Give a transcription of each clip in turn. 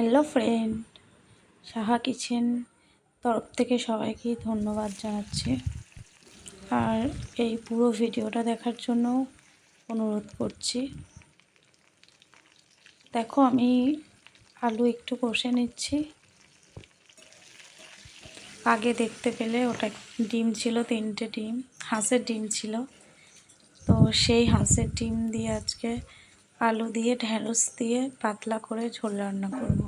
Hello friend, Saha kitchen তরফ থেকে সবাইকে ধন্যবাদ জানাচ্ছি। আর এই পুরো ভিডিওটা দেখার জন্য অনুরোধ করছি। দেখো, আমি আলু একটু কষে নিচ্ছি। আগে দেখতে পেলে ওটা ডিম ছিল, তিনটে ডিম, হাঁসের ডিম ছিল। তো সেই হাঁসের ডিম দিয়ে আজকে আলু দিয়ে ঢ্যাঁড়স দিয়ে পাতলা করে ঝোল রান্না করব।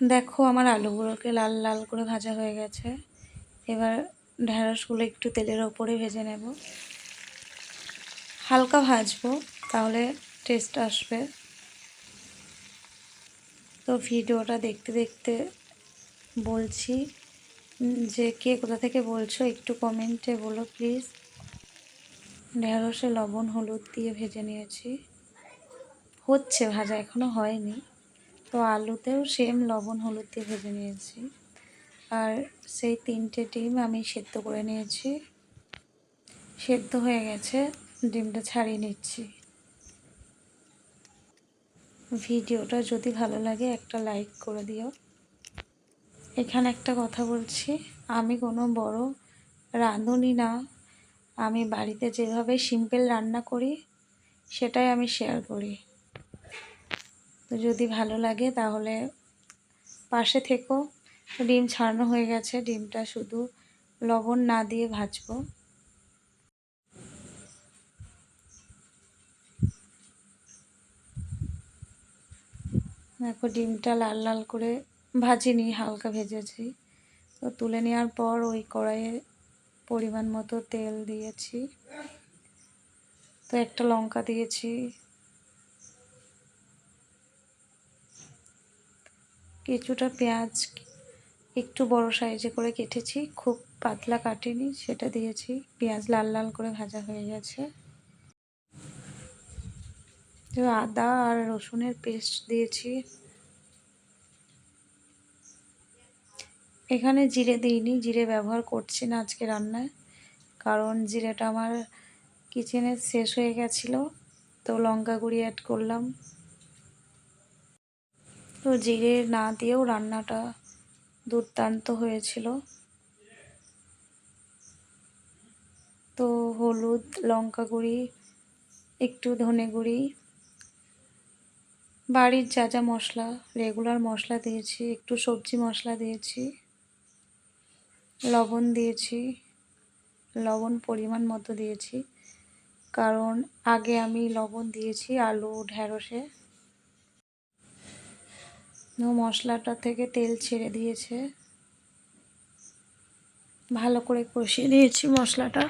দেখো আমার আলুগুলোকে লাল লাল করে ভাজা হয়ে গেছে। এবার ঢ্যাঁড়সগুলো একটু তেলের ওপরে ভেজে নেব। হালকা ভাজবো, তাহলে টেস্ট আসবে। তো ভিডিওটা দেখতে দেখতে বলছি যে কে কোথা থেকে বলছো একটু কমেন্টে বলো প্লিজ ঢেঁড়সে লবণ, হলুদ দিয়ে ভেজে নিয়েছি। হচ্ছে ভাজা এখনও হয়নি। তো আলুতেও সেম লবণ, হলুদ দিয়ে ভেজে নিয়েছি। আর সেই তিনটে ডিম আমি সেদ্ধ করে নিয়েছি। সেদ্ধ হয়ে গেছে, ডিমটা ছাড়িয়ে নিচ্ছি। ভিডিওটা যদি ভালো লাগে, একটা লাইক করে দিও। এখানে একটা কথা বলছি, আমি কোনো বড় রাঁধুনি না। আমি বাড়িতে যেভাবে সিম্পল রান্না করি, সেটাই আমি শেয়ার করি। তো যদি ভালো লাগে তাহলে পাশে থেকো। ডিম ছাড়ানো হয়ে গেছে, ডিমটা শুধু লবণ না দিয়ে ভাজবো। দেখো ডিমটা লাল লাল করে ভাজিনি, হালকা ভেজেছি। তো তুলে নেওয়ার পর ওই কড়াইয়ে পরিমাণ মতো তেল দিয়েছি। তো একটা লঙ্কা দিয়েছি। কিছুটা পেঁয়াজ একটু বড় সাইজে করে কেটেছি, খুব পাতলা কাটিনি, সেটা দিয়েছি। পেঁয়াজ লাল লাল করে ভাজা হয়ে গেছে। আদা আর রসুনের পেস্ট দিয়েছি। এখানে জিরে দিইনি, জিরে ব্যবহার করছি না আজকে রান্নায়। কারণ জিরেটা আমার কিচেনে শেষ হয়ে গেছিল, তো লঙ্কা গুঁড়ি অ্যাড করলাম। তো জিরে না দিয়েও রান্নাটা দুর্দান্ত হয়েছিল। তো হলুদ, লঙ্কা গুঁড়ি, একটু ধনে গুঁড়ি, বাড়ির যা যা মশলা রেগুলার মশলা দিয়েছি, একটু সবজি মশলা দিয়েছি। লবণ দিয়েছি, লবণ পরিমাণ মতো দিয়েছি। কারণ আগে আমি লবণ দিয়েছি আলু ঢ্যাঁড়সে মশলাটা থেকে তেল ছেড়ে দিয়েছে। ভালো করে কষিয়ে দিয়েছি মশলাটা।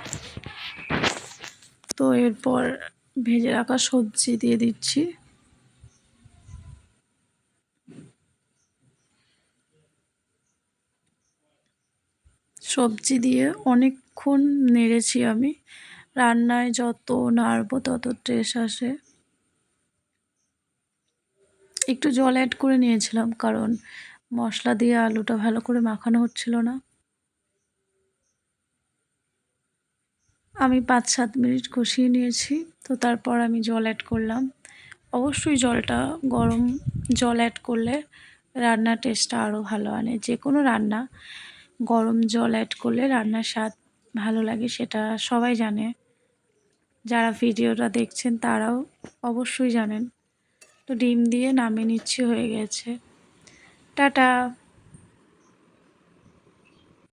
তো এরপর ভেজে রাখা সবজি দিয়ে দিচ্ছি। সবজি দিয়ে অনেকক্ষণ নেড়েছি আমি। রান্নায় যত নাড়বো তত টেস্ট আসে। একটু জল অ্যাড করে নিয়েছিলাম কারণ মশলা দিয়ে আলুটা ভালো করে মাখানো হচ্ছিল না। আমি পাঁচ সাত মিনিট কষিয়ে নিয়েছি, তো তারপর আমি জল অ্যাড করলাম। অবশ্যই জলটা গরম জল অ্যাড করলে রান্নার টেস্টটা আরও ভালো আনে। যে কোনো রান্না গরম জল অ্যাড করলে রান্নার স্বাদ ভালো লাগে, সেটা সবাই জানে। যারা ভিডিওটা দেখছেন, তারাও অবশ্যই জানেন। তো ডিম দিয়ে নামিয়ে নিচ্ছি, হয়ে গেছে। টাটা!